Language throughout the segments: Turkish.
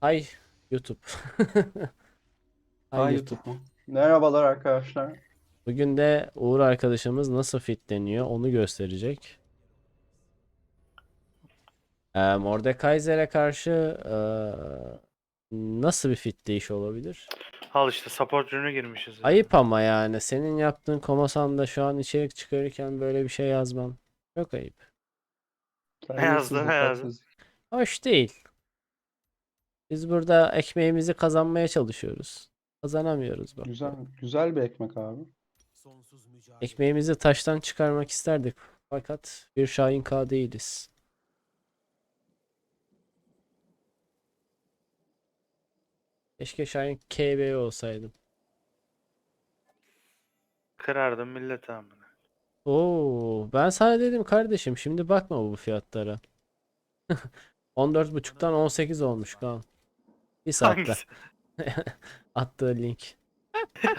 Ay YouTube. Ay Ay YouTube. YouTube. Merhabalar arkadaşlar. Bugün de Uğur arkadaşımız nasıl fitleniyor onu gösterecek. Ee, Mordekaiser'e karşı eee, nasıl bir fitleyiş olabilir? Al işte support ürünü girmişiz. Ayıp ama yani senin yaptığın Komasan'da şu an içerik çıkarırken böyle bir şey yazman çok ayıp. Terbiyesiz yazdın, ne yazdın? Hoş değil. Biz burada ekmeğimizi kazanmaya çalışıyoruz. Kazanamıyoruz bak. Güzel, güzel bir ekmek abi. Ekmeğimizi taştan çıkarmak isterdik. Fakat bir Şahin K değiliz. Keşke Şahin KB olsaydım. Kırardım millet amına. Oo, ben sana dedim kardeşim şimdi bakma bu fiyatlara. 14.5'tan 18 olmuş kan. Bir saatte attığı link.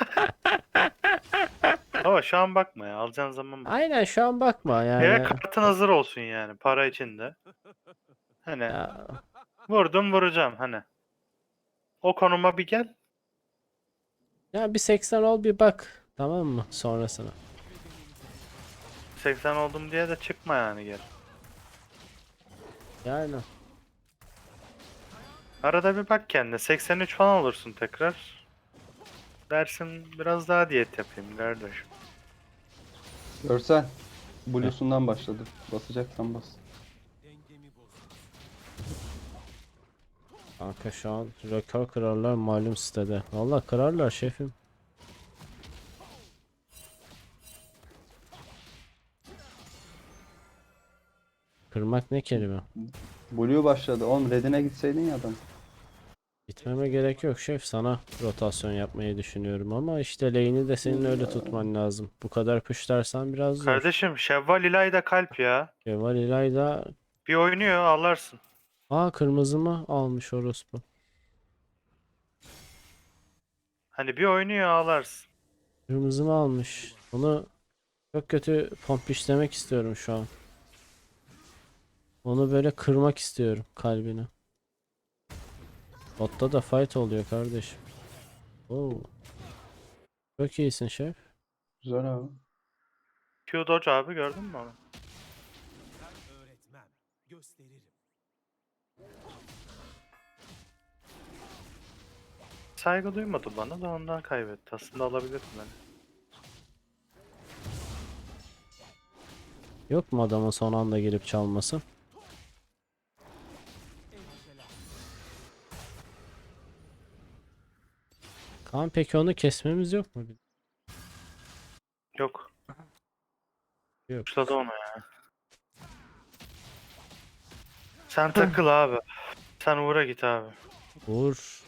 Ama şu an bakma ya. Alacağın zaman bak. Aynen şu an bakma Eve yani. kartın hazır olsun yani. Para içinde. Hani Ya, vurdum vuracağım hani. O konuma bir gel. ya bir 80 ol bir bak. Tamam mı? Sonrasına. 80 oldum diye de çıkma yani gel. Yani. Arada bir bak kendine. 83 falan olursun tekrar. Dersin biraz daha diyet yapayım kardeşim. Görsel. Blue'sundan başladı. Basacaksan bas. Kanka şu an rekor kırarlar malum sitede. Valla kırarlar şefim. Kırmak ne kelime? Blue başladı. Oğlum Red'ine gitseydin ya adam. Gitmeme gerek yok şef. Sana rotasyon yapmayı düşünüyorum ama işte lane'i de senin öyle tutman lazım. Bu kadar pushlarsan biraz zor. Kardeşim Şevval İlayda kalp ya. Kemal İlayda Bir oynuyor ağlarsın. Aa kırmızı mı almış orospu? Hani bir oynuyor ağlarsın. Kırmızı mı almış? Onu çok kötü pompişlemek istiyorum şu an. Onu böyle kırmak istiyorum kalbini. Botta da fight oluyor kardeşim. Oo. Çok iyisin şef. Güzel abi. Q Dodge abi gördün mü onu? öğretmem, gösteririm. Saygı duymadı bana da ondan kaybetti. Aslında alabilirdim beni. Yok mu adamın son anda girip çalması? Kaan peki onu kesmemiz yok mu? Yok. Yok. Uçladı onu ya. Sen takıl abi. Sen uğra git abi. Uğur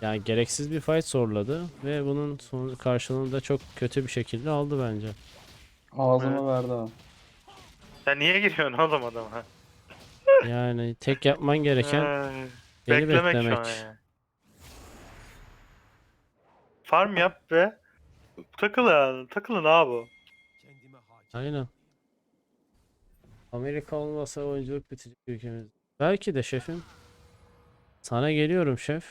yani gereksiz bir fight zorladı ve bunun son karşılığını da çok kötü bir şekilde aldı bence. Ağzıma verdi abi. Sen niye giriyorsun oğlum adama? Yani tek yapman gereken beni Beklemek, beklemek. şu an ya. Farm yap ve takıl yani. Takılın abi. Aynen. Amerika olmasa oyunculuk bitecek ülkemiz. Belki de şefim. Sana geliyorum şef.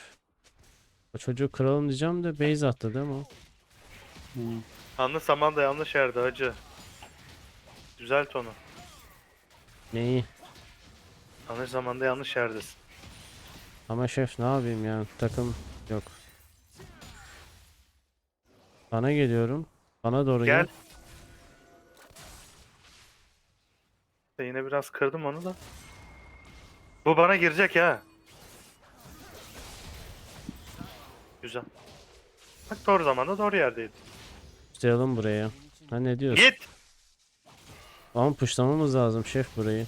O çocuğu kıralım diyeceğim de base attı değil mi? o? Hı. Yanlış zamanda yanlış yerde hacı. Düzelt onu. Neyi? Yanlış zamanda yanlış yerdesin. Ama şef ne yapayım yani takım yok. Sana geliyorum. Bana doğru Gel. gel. İşte Yine biraz kırdım onu da. Bu bana girecek ha. Güzel. Bak doğru zamanda doğru yerdeydi. Tutayalım buraya. Ha ne diyorsun? Git. Ama puşlamamız lazım şef burayı.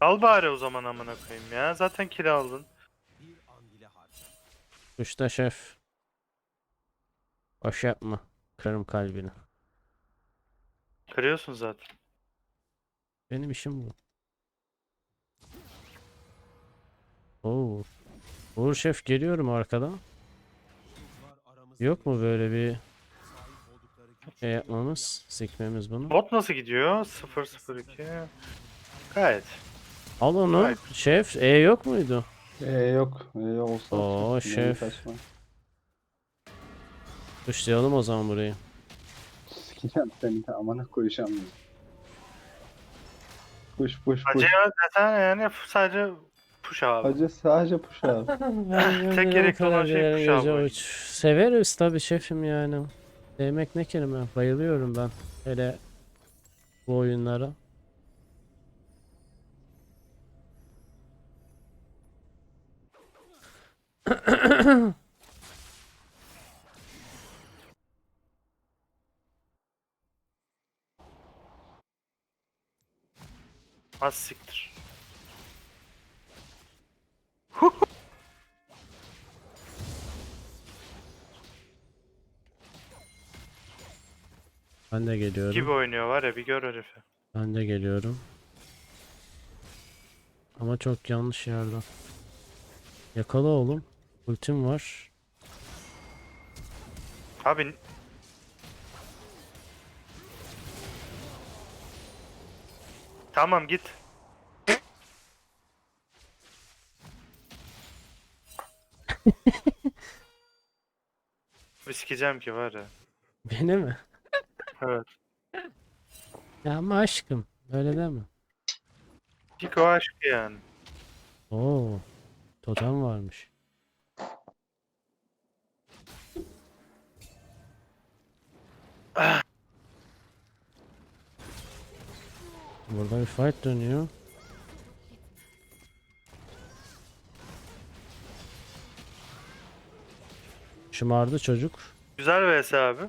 Al bari o zaman amına koyayım ya. Zaten kilo aldın. Puşta şef. Boş yapma. Kırım kalbini. Kırıyorsun zaten. Benim işim bu. Oo. Uğur Şef geliyorum arkadan. Yok mu böyle bir şey yapmamız, sikmemiz bunu? Bot nasıl gidiyor? 0-0-2. Gayet. Al onu. Hayır. Şef E yok muydu? E yok. E olsa. Oo, benim şef. kaçma. Tuşlayalım o zaman burayı. Sikeceğim seni de amına koyacağım. ya. Push push Hacı push. ya zaten yani sadece push abi. Hacı sadece push abi. Tek gerekli olan şey kuşağı bu. uç. Severiz tabii şefim yani. Sevmek ne kelime. Bayılıyorum ben. Hele bu oyunlara. Az siktir. Ben de geliyorum. Gibi oynuyor var ya bir gör herifi. Ben de geliyorum. Ama çok yanlış yerden. Yakala oğlum. Ultim var. Abi Tamam git. Bir sikeceğim ki var ya. Beni mi? Evet. Ya ama aşkım. Öyle deme. İlk o aşk yani. Oo. Totem varmış. Burada bir fight dönüyor. Şımardı çocuk. Güzel vs abi.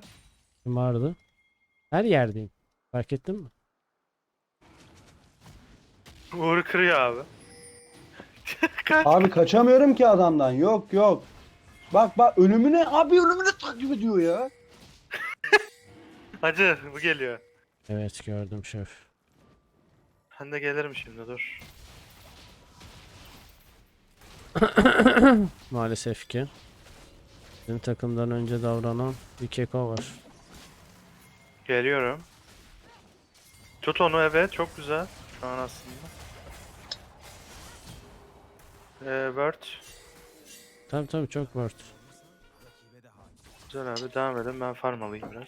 Şımardı. Her yerdeyim. Fark ettin mi? Uğur kırıyor abi. Kaç. Abi kaçamıyorum ki adamdan. Yok yok. Bak bak ölümüne abi ölümüne takip ediyor ya. Hacı bu geliyor. Evet gördüm şef. Ben de gelirim şimdi dur. Maalesef ki. Bizim takımdan önce davranan bir keko var. Geliyorum. Tut onu evet çok güzel. Şu an aslında. Ee, Word. Tabii tabii çok hakim. Güzel abi devam edin ben farm alayım biraz.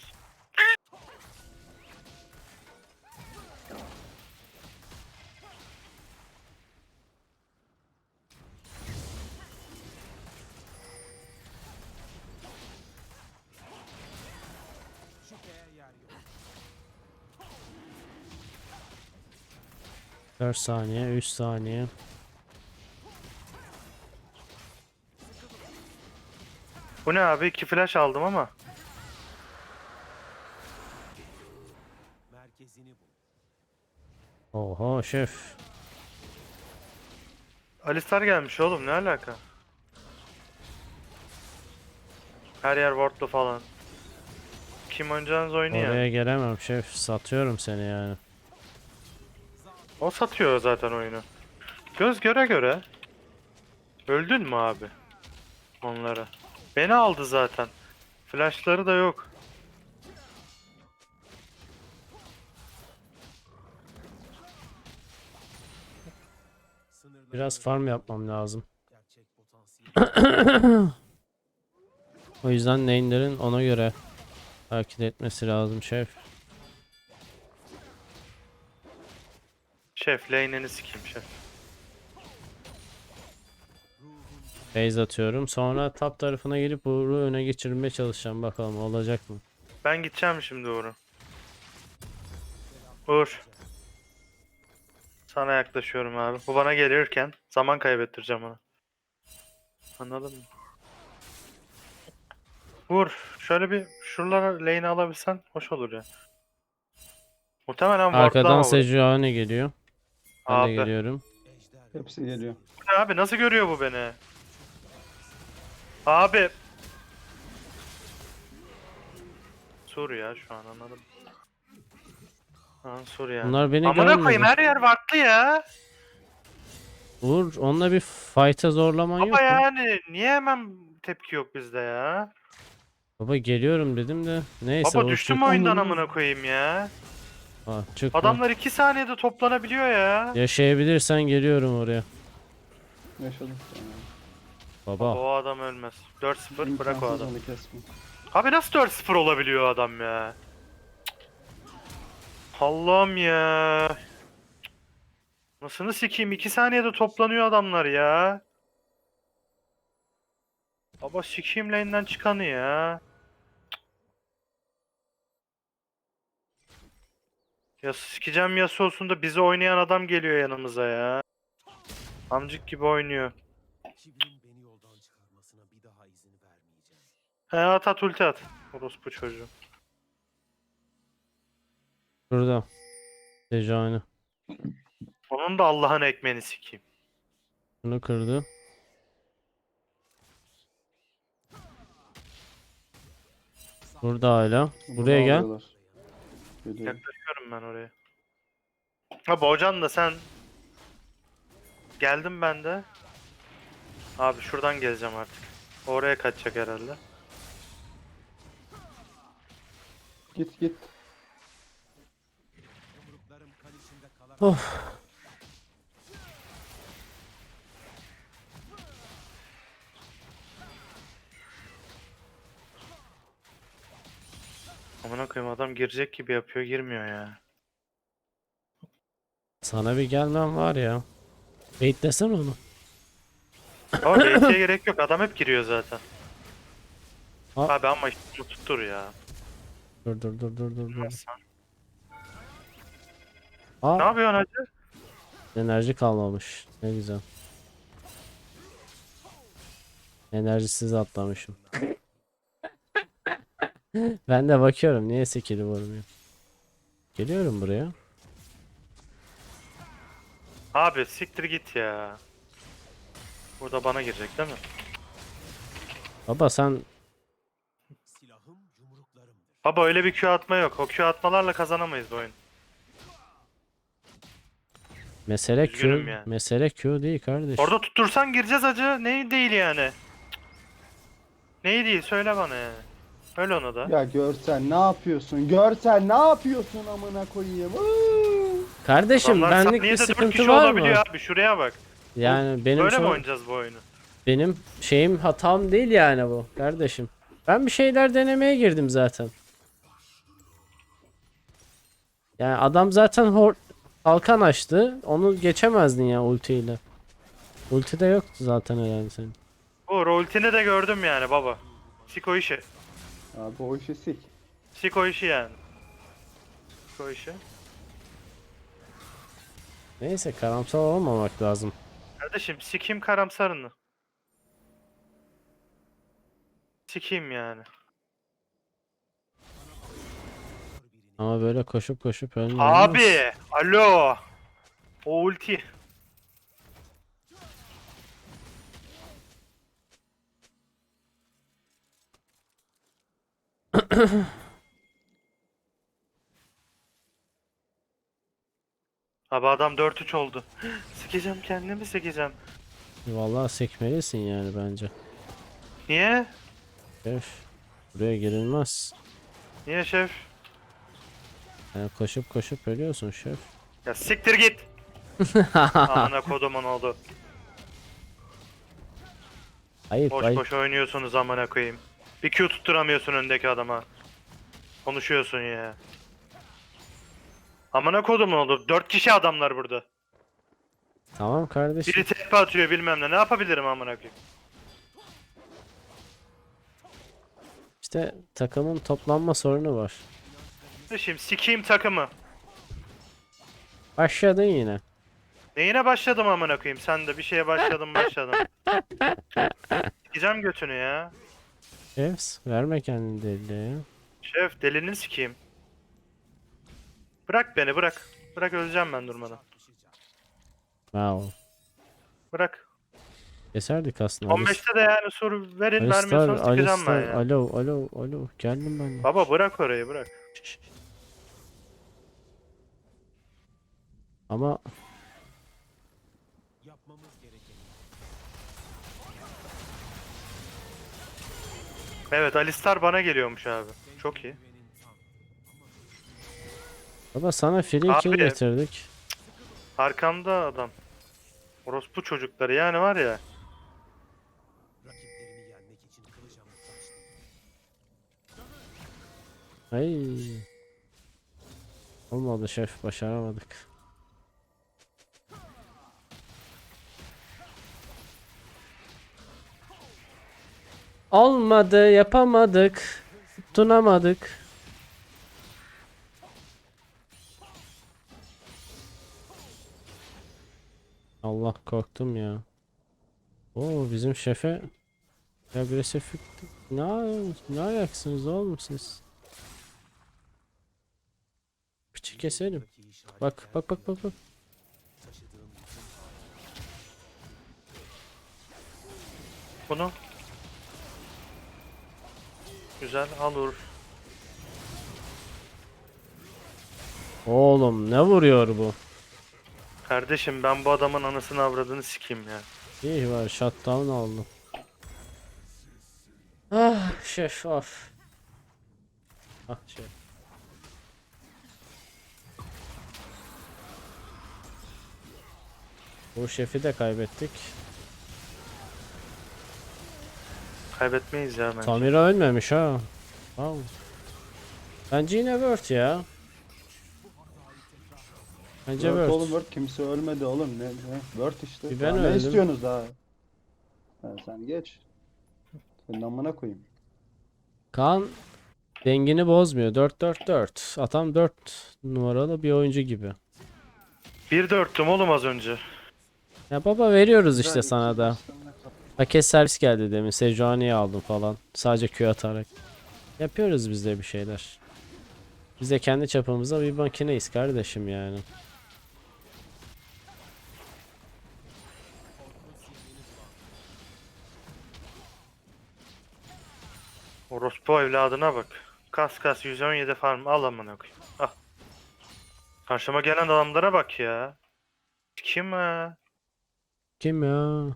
4 saniye, 3 saniye. Bu ne abi? İki flash aldım ama. Oho şef. Alistar gelmiş oğlum ne alaka? Her yer wardlu falan. Kim oynayacağınız oynuyor. Oraya gelemem şef. Satıyorum seni yani. O satıyor zaten oyunu. Göz göre göre. Öldün mü abi? Onlara. Beni aldı zaten. Flashları da yok. Biraz farm yapmam lazım. O yüzden lane'lerin ona göre hareket etmesi lazım şef. Şef lane'ini sikeyim şef. Base atıyorum. Sonra top tarafına gelip Uğur'u öne geçirmeye çalışacağım. Bakalım olacak mı? Ben gideceğim şimdi Uğur'u. Uğur. Sana yaklaşıyorum abi. Bu bana gelirken zaman kaybettireceğim ona. Anladın mı? Uğur şöyle bir şuralara lane'i alabilsen hoş olur ya. Muhtemelen Arkadan. Sejuani geliyor. Ben de Abi. geliyorum. Hepsi geliyor. Bu ne Abi nasıl görüyor bu beni? Abi. Sur ya şu an anladım. An sur ya. Bunlar beni Amına koyayım görmüyor. her yer vakti ya. Uğur onunla bir fight'a zorlaman yok Baba mu? yani niye hemen tepki yok bizde ya? Baba geliyorum dedim de. Neyse Baba o düştüm oyundan amına koyayım ya. Aa, çıkma. Adamlar 2 saniyede toplanabiliyor ya. Yaşayabilirsen geliyorum oraya. Yaşadık yani. Baba. O adam ölmez. 4-0 bırak o İmkansız adam. onu kesme. Abi nasıl 4-0 olabiliyor adam ya? Allah'ım ya. Nasıl sikeyim? 2 saniyede toplanıyor adamlar ya. Baba sikeyim lane'den çıkanı ya. Ya sikeceğim yası olsun da bizi oynayan adam geliyor yanımıza ya. Amcık gibi oynuyor. Çivinin beni yoldan çıkarmasına bir daha izin vermeyeceğim. He at at ulti at. Orospu çocuğu. Şurada. Dejani. Onun da Allah'ın ekmeğini sikeyim. Bunu kırdı. Burada hala. Buraya gel. Geliyorum. Yaklaşıyorum ben oraya. Ha Bocan da sen Geldim ben de. Abi şuradan geleceğim artık. Oraya kaçacak herhalde. Git git. Of. Amına koyayım adam girecek gibi yapıyor girmiyor ya. Sana bir gelmem var ya. Beklesene onu. Ama bait'e gerek yok adam hep giriyor zaten. Ha. Abi ama işte tuttur ya. Dur dur dur dur dur dur. Ne yapıyorsun hacı? enerji kalmamış. Ne güzel. Enerjisiz atlamışım. ben de bakıyorum niye skill'i vurmuyor. Geliyorum buraya. Abi siktir git ya. Burada bana girecek değil mi? Baba sen. Baba öyle bir Q atma yok. O Q atmalarla kazanamayız bu oyun. mesele Q, Üzgünüm ya. mesele Q değil kardeş. Orada tuttursan gireceğiz acı. Neyi değil yani? Neyi değil söyle bana yani. Öyle onu da. Ya görsen ne yapıyorsun? Görsen ne yapıyorsun amına koyayım? Iıı. Kardeşim Adamlar benlik bir saniyede dört sıkıntı kişi var olabiliyor mı? abi şuraya bak. Yani benim Böyle mi oynayacağız bu oyunu? benim şeyim hatam değil yani bu kardeşim. Ben bir şeyler denemeye girdim zaten. Yani adam zaten hor kalkan açtı. Onu geçemezdin ya ultiyle. Ulti de yoktu zaten herhalde senin. Bu roltini de gördüm yani baba. Siko işi. Abi o işi sik. Siko işi yani. Siko işi. Neyse karamsar olmamak lazım. Kardeşim sikeyim karamsarını. Sikeyim yani. Ama böyle koşup koşup ölmüyor. Abi! Alo! O ulti. Abi adam 4-3 oldu. Sikeceğim kendimi sikeceğim. Vallahi sekmelisin yani bence. Niye? Şef. Buraya girilmez. Niye şef? Yani koşup koşup ölüyorsun şef. Ya siktir git. Amına kodumun oldu. Ayıp Boş ayıp. boş oynuyorsunuz amına koyayım. Bir Q tutturamıyorsun öndeki adama. Konuşuyorsun ya. Amına kodumun oldu. 4 kişi adamlar burada. Tamam kardeşim. Biri tepe atıyor bilmem ne. Ne yapabilirim amına koyayım? İşte takımın toplanma sorunu var. Şimdi sikeyim takımı. Başladın yine. Neyine başladım amına koyayım? Sen de bir şeye başladın başladın. Sikeceğim götünü ya. Şefs verme kendini deliye ya. Şef delini sikeyim. Bırak beni bırak. Bırak öleceğim ben durmadan. Wow. Bırak. Keserdik aslında. Alis- 15'te de yani soru verin Alistar, vermiyorsanız sikeceğim ben Alistar, ya. alo, alo, alo. Geldim ben. de. Baba bırak orayı bırak. Ama Evet Alistar bana geliyormuş abi. Çok iyi. Baba sana free kill Abi. getirdik. Arkamda adam. Orospu çocukları yani var ya. Rakiplerini yenmek için. Ay. Olmadı şef başaramadık. Olmadı yapamadık. Tutunamadık. Allah korktum ya. Oo bizim şefe agresif ne ne ayaksınız oğlum siz? Piçi işaretler Bak bak bak bak bak. Bunu. Güzel al vur. Oğlum ne vuruyor bu? Kardeşim ben bu adamın anasını avradını sikeyim ya. İyi var shutdown oldu. Ah şef of. Ah şef. Bu şefi de kaybettik. Kaybetmeyiz ya bence. Tamira ölmemiş ha. Wow. Bence yine Word ya. Bence Word Word. oğlum Word kimse ölmedi oğlum ne, ne? Word işte. Bir ben Daha ne öldüm. istiyorsunuz daha? Ha, sen geç. Senin amına koyayım. Kaan dengini bozmuyor. 4-4-4. Atam 4 numaralı bir oyuncu gibi. 1-4'tüm oğlum az önce. Ya baba veriyoruz işte sana da. Paket servis geldi demin. Sejuani'yi aldım falan. Sadece Q atarak. Yapıyoruz biz de bir şeyler. Biz de kendi çapımızda bir makineyiz kardeşim yani. Orospu evladına bak. Kas kas 117 farm al amına koyayım. Al. Karşıma gelen adamlara bak ya. Kim ha? Kim ya?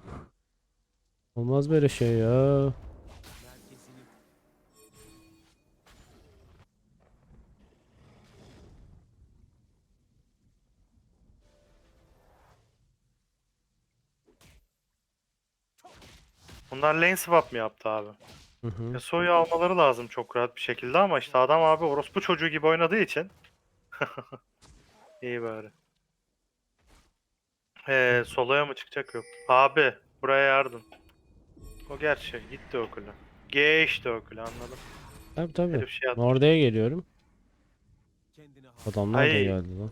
Olmaz böyle şey ya. Bunlar lane swap mı yaptı abi? Hı hı. Yasuo'yu almaları lazım çok rahat bir şekilde ama işte adam abi orospu çocuğu gibi oynadığı için. İyi bari. Ee, soloya mı çıkacak yok. Abi buraya yardım. O gerçi gitti okula. Geçti okula anladım. Tabii. Herif şey attı. Oraya geliyorum. Adamlar da Ay. geldi lan.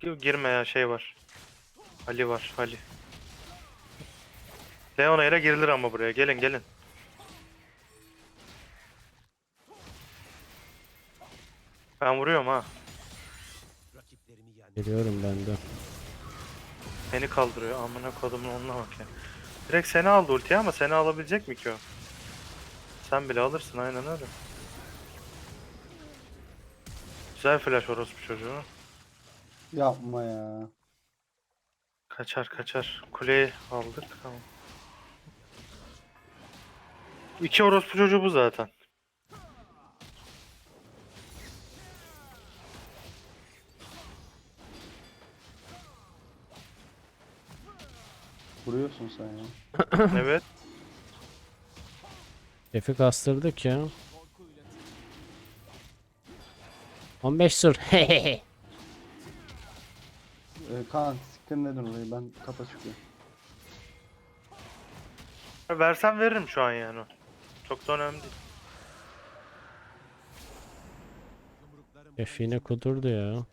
Gi- Girme ya şey var. Ali var Ali. Leona ile girilir ama buraya. Gelin gelin. Ben vuruyorum ha. Geliyorum ben de. Beni kaldırıyor. Amına kodumun onunla bak ya. Direkt seni aldı ultiye ama seni alabilecek mi ki o? Sen bile alırsın aynen öyle. Güzel flash orospu çocuğu. Yapma ya. Kaçar kaçar. Kuleyi aldık tamam. İki orospu çocuğu bu zaten. Vuruyorsun sen ya. evet. Şefi kastırdık ya. 15 sur. Ee, Kaan siktir neden orayı ben kapa çıkıyorum. Versem veririm şu an yani. Çok da önemli değil. Şef yine kudurdu ya.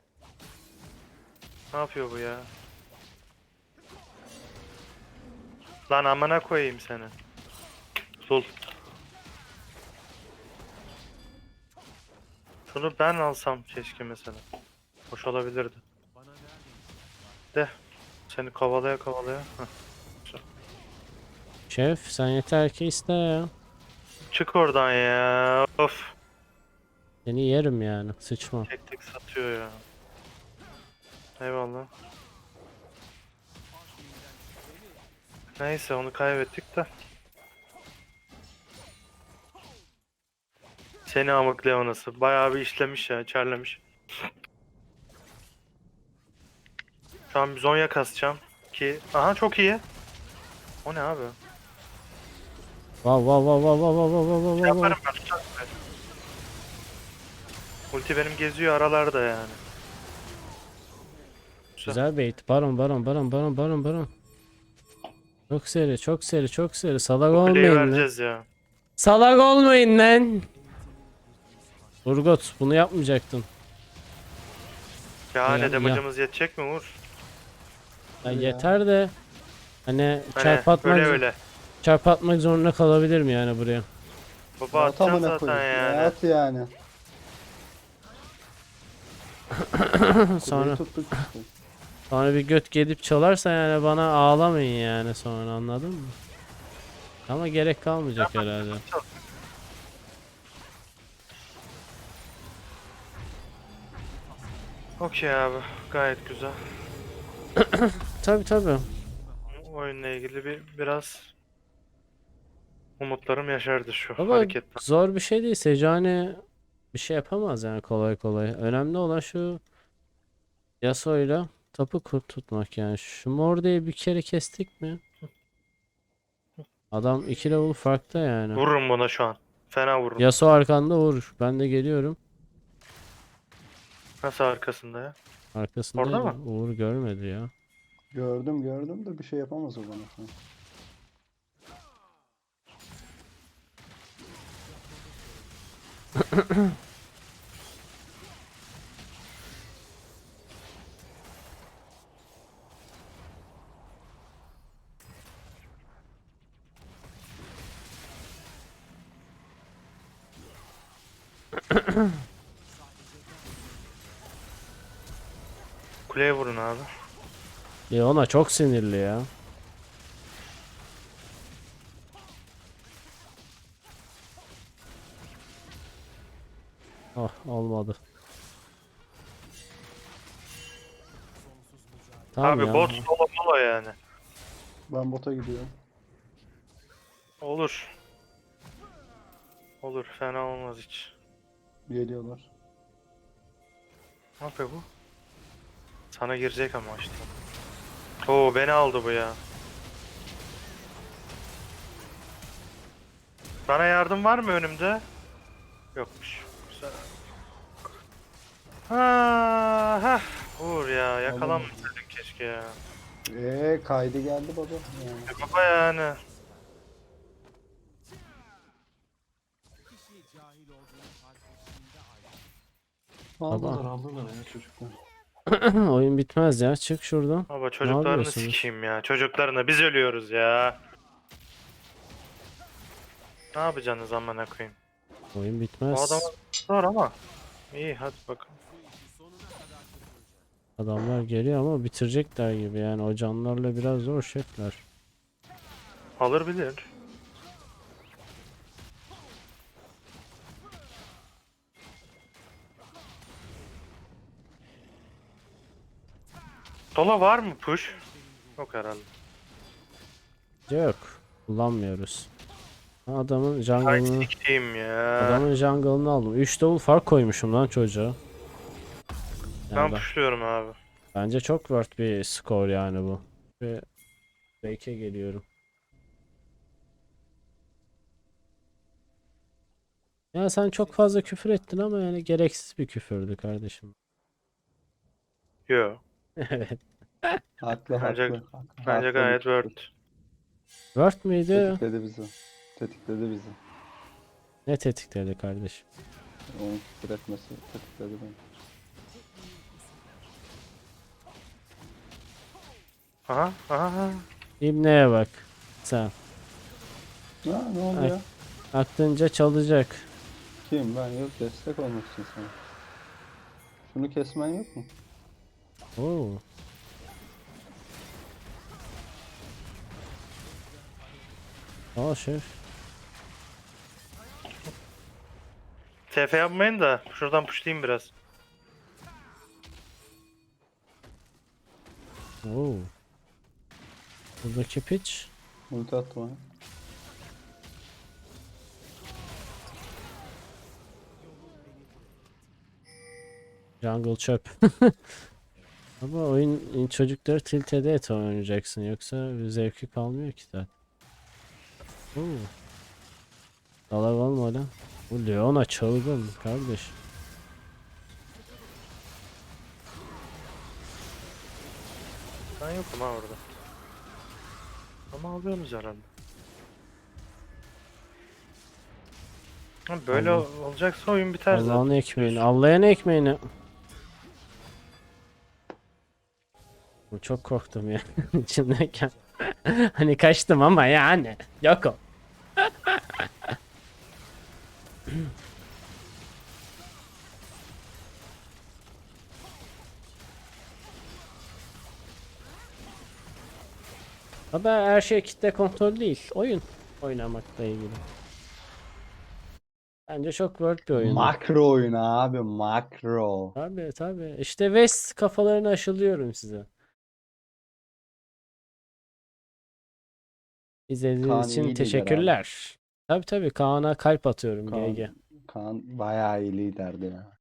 Ne yapıyor bu ya? Lan amına koyayım seni. Sul. Şunu ben alsam keşke mesela. Hoş olabilirdi. De. Seni kovalaya kovalaya. Heh. Şef sen yeter ki iste ya. Çık oradan ya. Of. Seni yerim yani. Sıçma. Tek tek satıyor ya. Eyvallah. Neyse onu kaybettik de. Seni amık Leonası. Bayağı bir işlemiş ya, içerlemiş. Şu an bir Zonya kasacağım ki... Aha çok iyi. O ne abi? Vav vav vav vav vav vav vav vav vav. Yaparım ben. Ulti benim geziyor aralarda yani. Güzel bait. Baron baron baron baron baron baron. Çok seri çok seri çok seri. Salak Kuleyi olmayın lan. vereceğiz ya. Salak olmayın lan. Urgot bunu yapmayacaktın. Ya Ya- ne damajımız yetecek mi Uğur? Ya Ya. yeter de hani Hani çarp atmak, öyle öyle. çarp atmak zorunda kalabilir mi yani buraya? Baba At atacaksın amına zaten koyayım. yani. At yani. sonra Kuleyi tuttuk işte. Sonra bir göt gelip çalarsa yani bana ağlamayın yani sonra anladın mı? Ama gerek kalmayacak herhalde. Okey abi. Gayet güzel. Tabi tabi. Oyunla ilgili bir biraz umutlarım yaşardı şu Baba hareketten. zor bir şey değil. Sejuani bir şey yapamaz yani kolay kolay. Önemli olan şu Yasuo'yla topu kurt tutmak yani. Şu Morde'yi bir kere kestik mi? Adam 2 level farkta yani. Vururum buna şu an. Fena vururum. Yasuo arkanda vur. Ben de geliyorum. Nasıl arkasında ya? Arkasında Orada mı? Uğur görmedi ya. Gördüm gördüm de bir şey yapamaz o bana. Kuleye vurun abi. Leona çok sinirli ya. Ah olmadı. Tamam abi ya. bot solo solo yani. Ben bota gidiyorum. Olur. Olur fena olmaz hiç. Geliyorlar. Ne yapıyor bu? Sana girecek ama işte. Oo beni aldı bu ya. Bana yardım var mı önümde? Yokmuş. Güzel. Ha, ha. Uğur ya yakalanmasaydın keşke ya. Eee kaydı geldi baba. Yani. E baba yani. Aldılar aldılar ya çocuklar. Oyun bitmez ya. Çık şuradan. Baba çocuklarını yapıyorsunuz? sikeyim ya. Çocuklarını biz ölüyoruz ya. Ne yapacaksınız amına koyayım? Oyun bitmez. adam zor ama. İyi hadi bakalım. Adamlar geliyor ama bitirecekler gibi yani o canlarla biraz zor şefler. Alır bilir. Sola var mı push? Yok herhalde. Yok. Kullanmıyoruz. Adamın Ay jungle'ını sikeyim ya. adamın jungle'ını aldım. 3 double fark koymuşum lan çocuğa. ben Yani ben- pushluyorum abi. bence çok worth bir skor yani bu. Ve Fake'e geliyorum. Ya sen çok fazla küfür ettin ama yani gereksiz bir küfürdü kardeşim. Yo. Evet. Haklı Bence- haklı. haklı. Bence Haklı gayet worth. Worth miydi? Tetikledi bizi. Tetikledi bizi. Ne tetikledi kardeşim? Onun küfür etmesi tetikledi beni. Aha aha. İbneye bak. Sen. Ha ne oldu Ay. ya? Aklınca çalacak. Kim ben yok destek olmak için sana. Şunu kesmen yok mu? Oo. Aa şef. TF yapmayın da şuradan pushlayayım biraz. Oo. Buradaki piç. Ulti attım ha. Jungle çöp. Ama oyun çocukları tilt ede et oynayacaksın yoksa zevki kalmıyor ki zaten. Oo. Dalak olmadan. Bu Leona çılgın kardeş. Ben yokum ha orada. Ama alıyorsunuz herhalde. Ha, Böyle olacaksa oyun biter zaten. Allah'ın ekmeğini. Allah'ın ekmeğini. Çok korktum ya. İçimdeyken. hani kaçtım ama yani. Yok o. Ama her şey kitle kontrol değil. Oyun oynamakla ilgili. Bence çok worth bir oyun. Makro oyunu abi makro. Tabii tabii. İşte West kafalarını aşılıyorum size. İzlediğiniz Kaan için teşekkürler. Tabii tabii Kaan'a kalp atıyorum Kaan, GG. Kaan bayağı iyi liderdi ya.